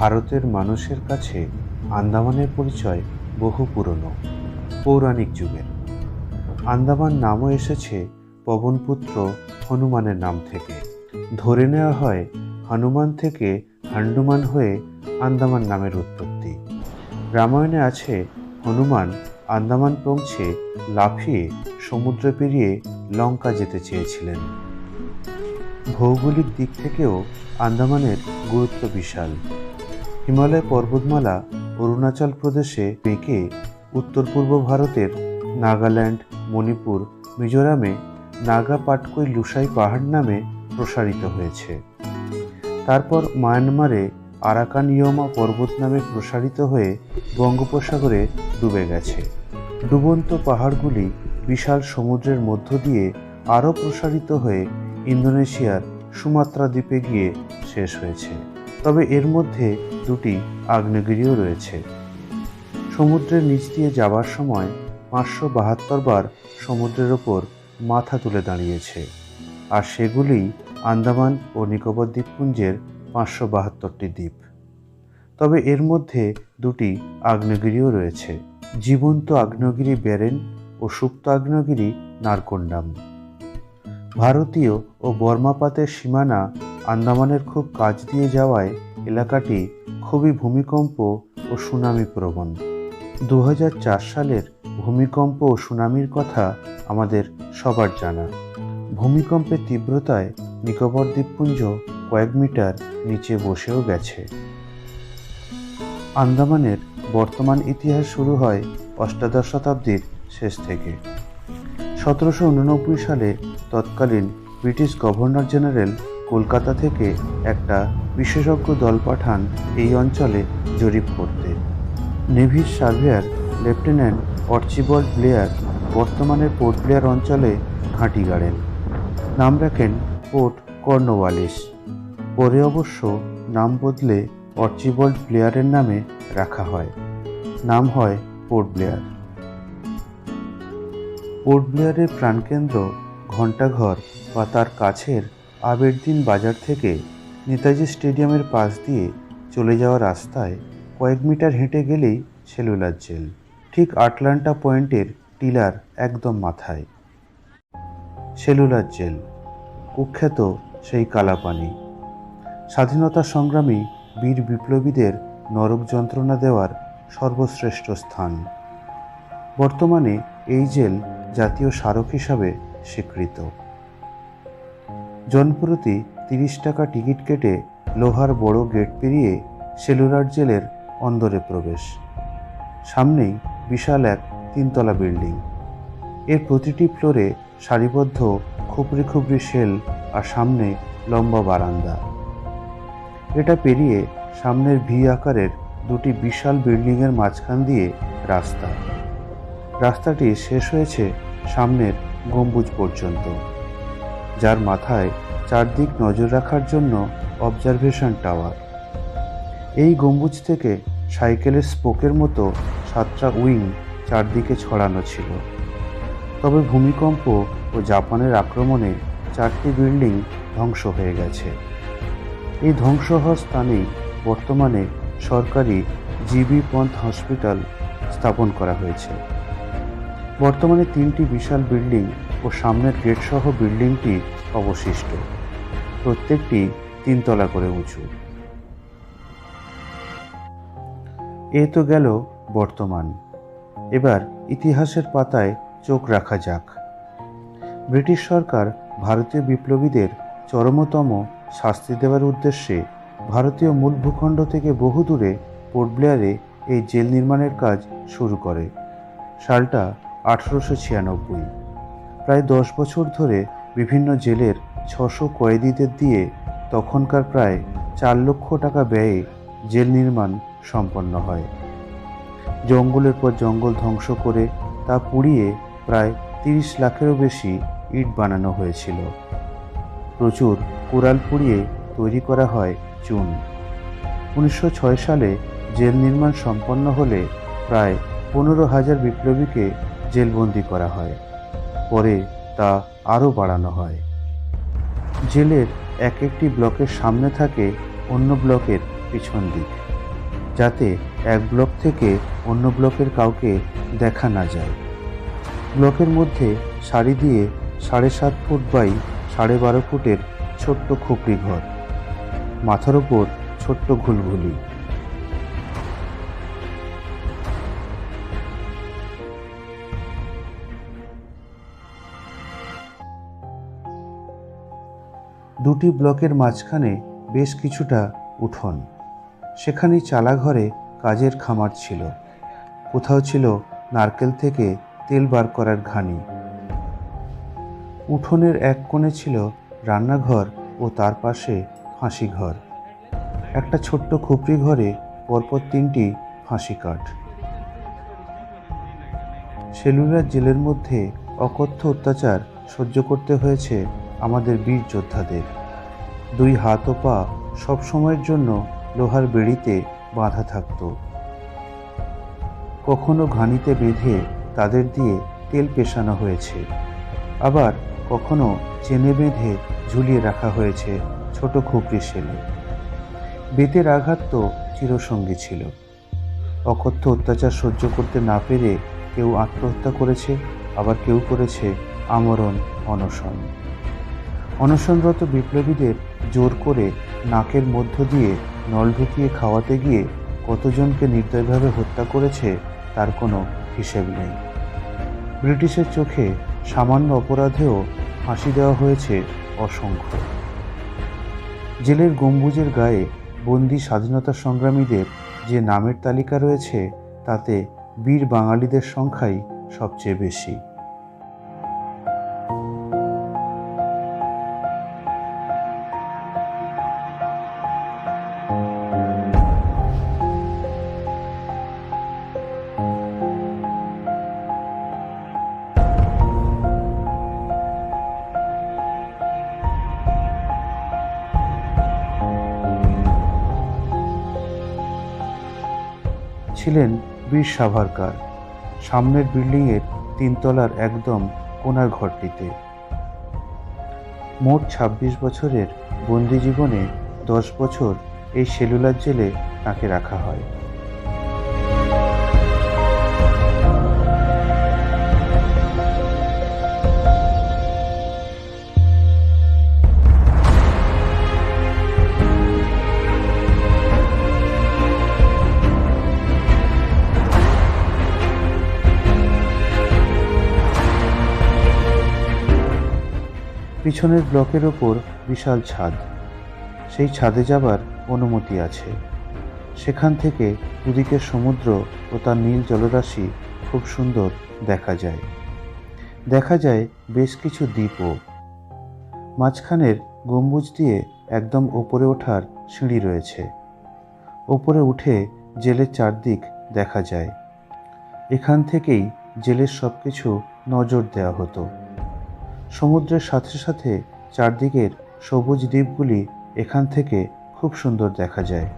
ভারতের মানুষের কাছে আন্দামানের পরিচয় বহু পুরনো, পৌরাণিক যুগের। আন্দামান নামও এসেছে পবনপুত্র হনুমানের নাম থেকে। ধরে নেওয়া হয় হনুমান থেকে হান্ডুমান হয়ে আন্দামান নামের উৎপত্তি। রামায়ণে আছে হনুমান আন্দামান পৌঁছে লাফিয়ে সমুদ্র পেরিয়ে লঙ্কা যেতে চেয়েছিলেন। ভৌগোলিক দিক থেকেও আন্দামানের গুরুত্ব বিশাল। হিমালয় পর্বতমালা অরুণাচল প্রদেশে বেঁকে উত্তর পূর্ব ভারতের নাগাল্যান্ড, মণিপুর, মিজোরামে নাগা পাটকই লুসাই পাহাড় নামে প্রসারিত হয়েছে। তারপর মায়ানমারে আরাকানিয়মা পর্বত নামে প্রসারিত হয়ে বঙ্গোপসাগরে ডুবে গেছে। ডুবন্ত পাহাড়গুলি বিশাল সমুদ্রের মধ্য দিয়ে আরও প্রসারিত হয়ে ইন্দোনেশিয়ার সুমাত্রা দ্বীপে গিয়ে শেষ হয়েছে। তবে এর মধ্যে দুটি আগ্নেয়গিরিও রয়েছে। সমুদ্রের নিচ দিয়ে যাবার সময় পাঁচশো বাহাত্তর বার সমুদ্রের ওপর মাথা তুলে দাঁড়িয়েছে, আর সেগুলি আন্দামান ও নিকোবর দ্বীপপুঞ্জের পাঁচশো বাহাত্তরটি দ্বীপ। তবে এর মধ্যে দুটি আগ্নেয়গিরিও রয়েছে, জীবন্ত আগ্নেয়গিরি ব্যারেন ও সুপ্ত আগ্নেয়গিরি নারকোন্ডাম। ভারতীয় ও বর্মাপাতের সীমানা আন্দামানের খুব কাছ দিয়ে যাওয়ায় এলাকাটি খুবই ভূমিকম্প ও সুনামি প্রবণ। দু হাজার চার সালের ভূমিকম্প ও সুনামির কথা আমাদের সবার জানা। ভূমিকম্পের তীব্রতায় নিকোবর দ্বীপপুঞ্জ কয়েক মিটার নিচে বসেও গেছে। আন্দামানের বর্তমান ইতিহাস শুরু হয় অষ্টাদশ শতাব্দীর শেষ থেকে। সতেরোশো উননব্বই সালে তৎকালীন ব্রিটিশ গভর্নর জেনারেল কলকাতা থেকে একটা বিশেষজ্ঞ দল পাঠান এই অঞ্চলে জরিপ করতে। নেভির সার্ভেয়ার লেফটেন্যান্ট অর্চিবল্ড ব্লেয়ার বর্তমানে পোর্ট ব্লেয়ার অঞ্চলে ঘাঁটি গাড়েন নাম রাখেন পোর্ট কর্নওয়ালিস। পরে অবশ্য নাম বদলে অর্চিবল্ড ব্লেয়ারের নামে রাখা হয়। নাম হয় পোর্ট ব্লেয়ার। পোর্ট ব্লেয়ারের প্রাণকেন্দ্র ঘণ্টাঘর বা তার কাছের আবেরদিন বাজার থেকে নেতাজি স্টেডিয়ামের পাশ দিয়ে চলে যাওয়া রাস্তায় কয়েক মিটার হেঁটে গেলেই সেলুলার জেল। ঠিক আটলান্টা পয়েন্টের টিলার একদম মাথায়। Cellular Jail. কুখ্যাত সেই কালাপানি। স্বাধীনতা সংগ্রামী বীর বিপ্লবীদের নরক যন্ত্রণা দেওয়ার সর্বশ্রেষ্ঠ স্থান। বর্তমানে এই জেল জাতীয় স্মারক হিসাবে স্বীকৃত। জনপ্রতি তিরিশ টাকা টিকিট কেটে লোহার বড় গেট পেরিয়ে সেলুলার জেলের অন্দরে প্রবেশ। সামনেই বিশাল এক তিনতলা বিল্ডিং। এর প্রতিটি ফ্লোরে সারিবদ্ধ খুপড়ি খুপড়ি সেল আর সামনে লম্বা বারান্দা। এটা পেরিয়ে সামনের ভি আকারের দুটি বিশাল বিল্ডিংয়ের মাঝখান দিয়ে রাস্তা। রাস্তাটি শেষ হয়েছে সামনের গম্বুজ পর্যন্ত। যার মাথায় চারদিক নজর রাখার জন্য অবজারভেশন টাওয়ার এই গম্বুজ থেকে সাইকেলের স্পোকের মতো সাতটা উইং চারদিকে ছড়ানো ছিল। তবে ভূমিকম্প ও জাপানের আক্রমণে চারটি বিল্ডিং ধ্বংস হয়ে গেছে। এই ধ্বংস হওয়ার স্থানেই বর্তমানে সরকারি জিবি পন্থ হসপিটাল স্থাপন করা হয়েছে। বর্তমানে তিনটি বিশাল বিল্ডিং ও সামনের গেট সহ বিল্ডিংটি অবশিষ্ট। প্রত্যেকটি তিনতলা করে উঁচু। এ তো গেল বর্তমান। এবার ইতিহাসের পাতায় চোখ রাখা যাক। ব্রিটিশ সরকার ভারতীয় বিপ্লবীদের চরমতম শাস্তি দেওয়ার উদ্দেশ্যে ভারতীয় মূল ভূখণ্ড থেকে বহু দূরে পোর্ট ব্লেয়ারে এই জেল নির্মাণের কাজ শুরু করে। সালটা আঠারোশো ছিয়ানব্বই। প্রায় দশ বছর ধরে বিভিন্ন জেলের ছশো কয়েদিদের দিয়ে তখনকার প্রায় চার লক্ষ টাকা ব্যয়ে জেল নির্মাণ সম্পন্ন হয়। জঙ্গলের পর জঙ্গল ধ্বংস করে তা পুড়িয়ে প্রায় তিরিশ লাখেরও বেশি ইট বানানো হয়েছিল। প্রচুর কোরাল পুড়িয়ে তৈরি করা হয় চুন। উনিশশো ছয় সালে জেল নির্মাণ সম্পন্ন হলে প্রায় পনেরো হাজার বিপ্লবীকে জেলবন্দি করা হয়। পরে তা আরও বাড়ানো হয়। জেলের এক একটি ব্লকের সামনে থাকে অন্য ব্লকের পিছন দিক, যাতে এক ব্লক থেকে অন্য ব্লকের কাউকে দেখা না যায়। ব্লকের মধ্যে সারি দিয়ে সাড়ে সাত ফুট বাই সাড়ে বারো ফুটের ছোট্ট খুপড়ি ঘর মাথার ওপর ছোট্ট ঘুলঘুলি। দুটি ব্লকের মাঝখানে বেশ কিছুটা উঠোন। সেখানে চালাঘরে কাজের খামার ছিল। কোথাও ছিল নারকেল থেকে তেল বার করার ঘানি। উঠোনের এক কোণে ছিল রান্নাঘর ও তার পাশে ফাঁসি ঘর একটা ছোট্ট খুপড়ি ঘরে পরপর তিনটি ফাঁসি কাঠ। সেলুলার জেলের মধ্যে অকথ্য অত্যাচার সহ্য করতে হয়েছে আমাদের বীর যোদ্ধাদের। দুই হাত ও পা সব সময়ের জন্য লোহার বেড়িতে বাঁধা থাকত। কখনো ঘানিতে বেঁধে তাদের দিয়ে তেল পেশানো হয়েছে। আবার কখনো চেনে বেঁধে ঝুলিয়ে রাখা হয়েছে ছোট খুপড়ি সেলে। বেতের আঘাত তো চিরসঙ্গী ছিল। অকথ্য অত্যাচার সহ্য করতে না পেরে কেউ আত্মহত্যা করেছে, আবার কেউ করেছে আমরণ, অনশন। অনশনরত বিপ্লবীদের জোর করে নাকের মধ্য দিয়ে নল ঢুকিয়ে খাওয়াতে গিয়ে কতজনকে নির্দয়ভাবে হত্যা করেছে তার কোনো হিসেব নেই। ব্রিটিশের চোখে সামান্য অপরাধেও ফাঁসি দেওয়া হয়েছে অসংখ্য। জেলের গম্বুজের গায়ে বন্দি স্বাধীনতা সংগ্রামীদের যে নামের তালিকা রয়েছে, তাতে বীর বাঙালিদের সংখ্যাই সবচেয়ে বেশি। ছিলেন বীর সাভারকার। সামনের বিল্ডিংয়ের তিনতলার একদম কোনার ঘরটিতে। মোট ২৬ বছরের বন্দি জীবনে দশ বছর এই সেলুলার জেলে তাকে রাখা হয়। পিছনের ব্লকের ওপর বিশাল ছাদ। সেই ছাদে যাবার অনুমতি আছে। সেখান থেকে দুদিকে সমুদ্র ও তার নীল জলরাশি খুব সুন্দর দেখা যায়। দেখা যায় বেশ কিছু দ্বীপও। মাঝখানের গম্বুজ দিয়ে একদম ওপরে ওঠার সিঁড়ি রয়েছে। ওপরে উঠে জেলের চারদিক দেখা যায়। এখান থেকেই জেলের সব কিছু নজর দেওয়া হতো। সমুদ্রের সাথে সাথে চারদিকের সবুজ দ্বীপগুলি এখান থেকে খুব সুন্দর দেখা যায়।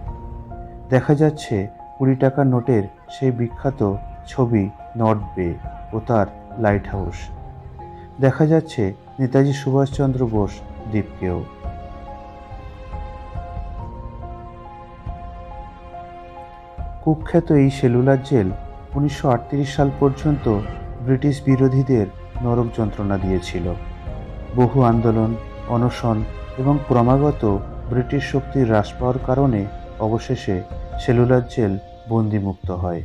দেখা যাচ্ছে কুড়ি টাকার নোটের সেই বিখ্যাত ছবি নর্থ বে ও তার লাইট হাউস দেখা যাচ্ছে নেতাজি সুভাষচন্দ্র বোস দ্বীপকেও। কুখ্যাত এই সেলুলার জেল উনিশশো আটত্রিশ সাল পর্যন্ত ব্রিটিশ বিরোধীদের নরক যন্ত্রণা দিয়েছিল। বহু আন্দোলন, অনশন এবং ক্রমাগত ব্রিটিশ শক্তির হ্রাস পাওয়ার কারণে অবশেষে সেলুলার জেল বন্দিমুক্ত হয়।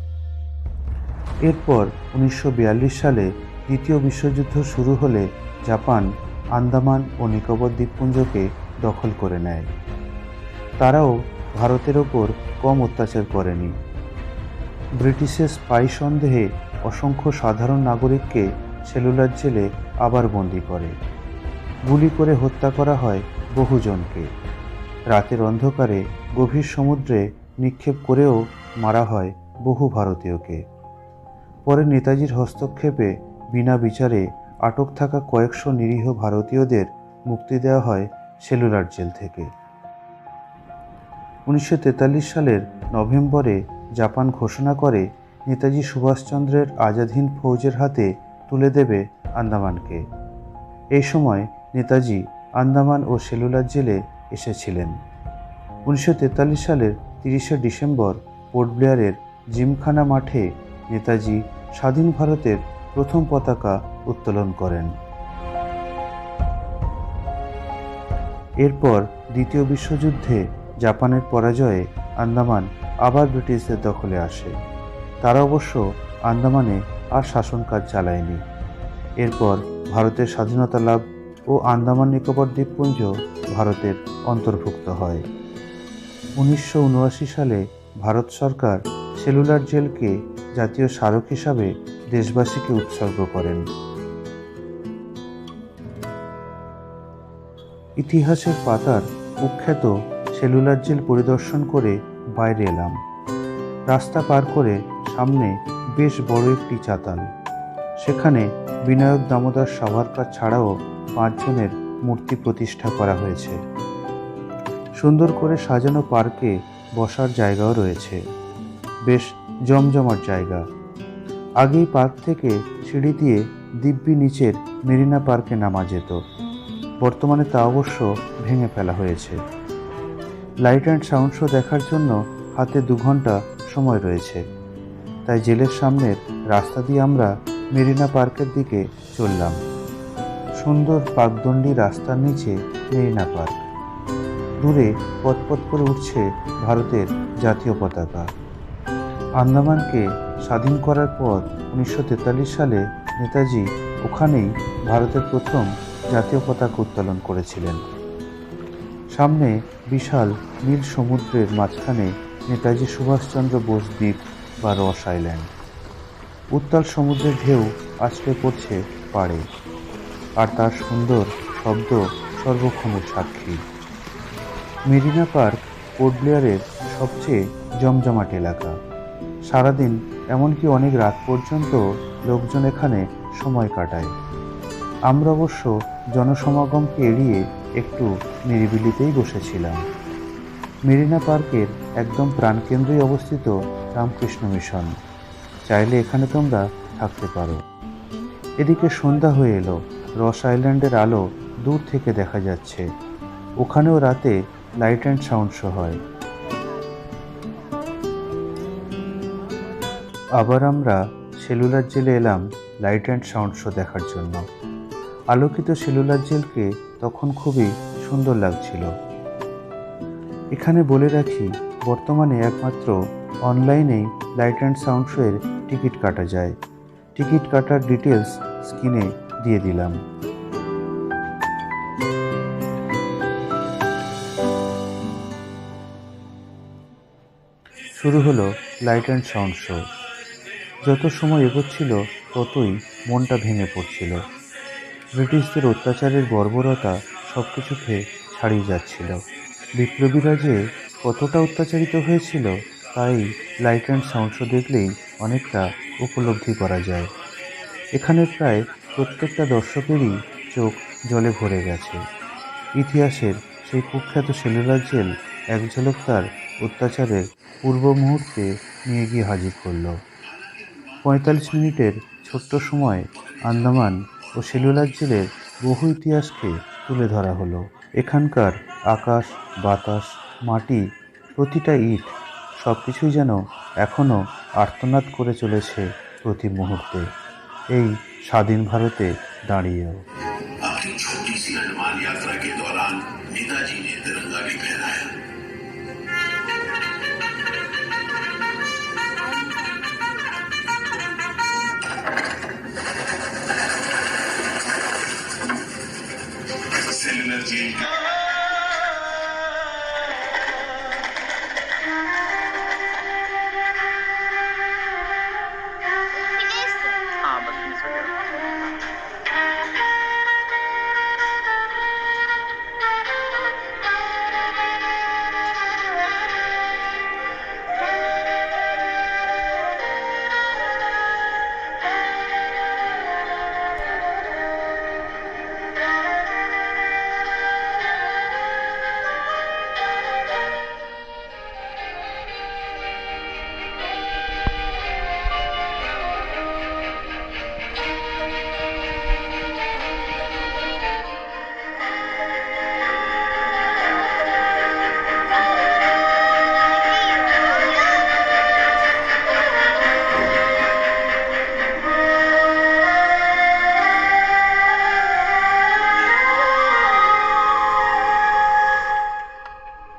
এরপর উনিশশো বিয়াল্লিশ সালে দ্বিতীয় বিশ্বযুদ্ধ শুরু হলে জাপান আন্দামান ও নিকোবর দ্বীপপুঞ্জকে দখল করে নেয়। তারাও ভারতের ওপর কম অত্যাচার করেনি। ব্রিটিশের স্পাই সন্দেহে অসংখ্য সাধারণ নাগরিককে সেলুলার জেলে আবার বন্দি করে। গুলি করে হত্যা করা হয় বহুজনকে। রাতের অন্ধকারে গভীর সমুদ্রে নিক্ষেপ করেও মারা হয় বহু ভারতীয়কে। পরে নেতাজির হস্তক্ষেপে বিনা বিচারে আটক থাকা কয়েকশো নিরীহ ভারতীয়দের মুক্তি দেওয়া হয় সেলুলার জেল থেকে। উনিশশো তেতাল্লিশ সালের নভেম্বরে জাপান ঘোষণা করে নেতাজি সুভাষচন্দ্রের আজাদ হিন্দ ফৌজের হাতে তুলে দেবে আন্দামানকে। এই সময় নেতাজি আন্দামান ও সেলুলার জেলে এসেছিলেন। উনিশশো তেতাল্লিশ সালের তিরিশে ডিসেম্বর পোর্ট ব্লেয়ারের জিমখানা মাঠে নেতাজি স্বাধীন ভারতের প্রথম পতাকা উত্তোলন করেন। এরপর দ্বিতীয় বিশ্বযুদ্ধে জাপানের পরাজয়ে আন্দামান আবার ব্রিটিশদের দখলে আসে। তারা অবশ্য আন্দামানে আর শাসন কাজ চালায়নি। এরপর ভারতের স্বাধীনতা লাভ ও আন্দামান নিকোবর দ্বীপপুঞ্জ ভারতের অন্তর্ভুক্ত হয়। উনিশশো উনআশি সালে ভারত সরকার সেলুলার জেলকে জাতীয় স্মারক হিসাবে দেশবাসীকে উৎসর্গ করেন। ইতিহাসের পাতার কুখ্যাত সেলুলার জেল পরিদর্শন করে বাইরে এলাম। রাস্তা পার করে সামনে বেশ বড় একটি চাতাল। সেখানে বিনায়ক দামোদর সাভারকার ছাড়াও পাঁচজনের মূর্তি প্রতিষ্ঠা করা হয়েছে। সুন্দর করে সাজানো পার্কে বসার জায়গাও রয়েছে। বেশ জমজমাট জায়গা। আগেই পার্ক থেকে সিঁড়ি দিয়ে দিব্যি নিচের মেরিনা পার্কে নামা যেত। বর্তমানে তা অবশ্য ভেঙে ফেলা হয়েছে। লাইট অ্যান্ড সাউন্ড শো দেখার জন্য হাতে দু ঘণ্টা সময় রয়েছে। তাই জেলের সামনের রাস্তা দিয়ে আমরা মেরিনা পার্কের দিকে চললাম। সুন্দর পাকদণ্ডী রাস্তার নিচে মেরিনা পার্ক। দূরে পথপথ করে উঠছে ভারতের জাতীয় পতাকা। আন্দামানকে স্বাধীন করার পর উনিশশো তেতাল্লিশ সালে নেতাজি ওখানেই ভারতের প্রথম জাতীয় পতাকা উত্তোলন করেছিলেন। সামনে বিশাল নীল সমুদ্রের মাঝখানে নেতাজি সুভাষচন্দ্র বোস দ্বীপ বা রস আইল্যান্ড। উত্তাল সমুদ্রের ঢেউ আছড়ে পড়ছে পাড়ে, আর তার সুন্দর শব্দ সর্বক্ষণের সাক্ষী। মেরিনা পার্ক, পোর্ট ব্লেয়ারের সবচেয়ে জমজমাট এলাকা। সারাদিন এমনকি অনেক রাত পর্যন্ত লোকজন এখানে সময় কাটায়। আমরা অবশ্য জনসমাগমকে এড়িয়ে একটু নিরিবিলিতেই বসেছিলাম। মেরিনা পার্কের একদম প্রাণকেন্দ্রেই অবস্থিত রামকৃষ্ণ মিশন। চাইলে এখানে তোমরা থাকতে পারো। এদিকে সন্ধ্যা হয়ে এলো। রস আইল্যান্ডের আলো দূর থেকে দেখা যাচ্ছে। ওখানেও রাতে লাইট অ্যান্ড সাউন্ড শো হয়। আবার আমরা সেলুলার জেলে এলাম লাইট অ্যান্ড সাউন্ড শো দেখার জন্য। আলোকিত সেলুলার জেলকে তখন খুবই সুন্দর লাগছিল। এখানে বলে রাখি বর্তমানে একমাত্র অনলাইনেই লাইট অ্যান্ড সাউন্ড শো এর টিকিট কাটা যায়। টিকিট কাটার ডিটেলস স্ক্রিনে দিয়ে দিলাম। শুরু হলো লাইট অ্যান্ড সাউন্ড শো। যত সময় এগোচ্ছিল, ততই মনটা ভেঙে পড়ছিল। ব্রিটিশদের অত্যাচারের বর্বরতা সব কিছুকে ছাড়িয়ে যাচ্ছিল। বিপ্লবীরা যে কতটা অত্যাচারিত হয়েছিল তাই লাইট অ্যান্ড সাউন্ড শো দেখলেই অনেকটা উপলব্ধি করা যায়। এখানে প্রায় প্রত্যেকটা দর্শকেরই চোখ জলে ভরে গেছে। ইতিহাসের সেই কুখ্যাত সেলুলার জেল এক ঝলক তার অত্যাচারের পূর্ব মুহূর্তে নিয়ে গিয়ে হাজির করল। পঁয়তাল্লিশ মিনিটের ছোট্ট সময় আন্দামান ও সেলুলার জেলের বহু ইতিহাসকে তুলে ধরা হলো। এখানকার আকাশ, বাতাস মাটি, প্রতিটা ইট সব কিছুই যেন এখনও আর্তনাদ করে চলেছে প্রতি মুহূর্তে। এই স্বাধীন ভারতে দাঁড়িয়েও।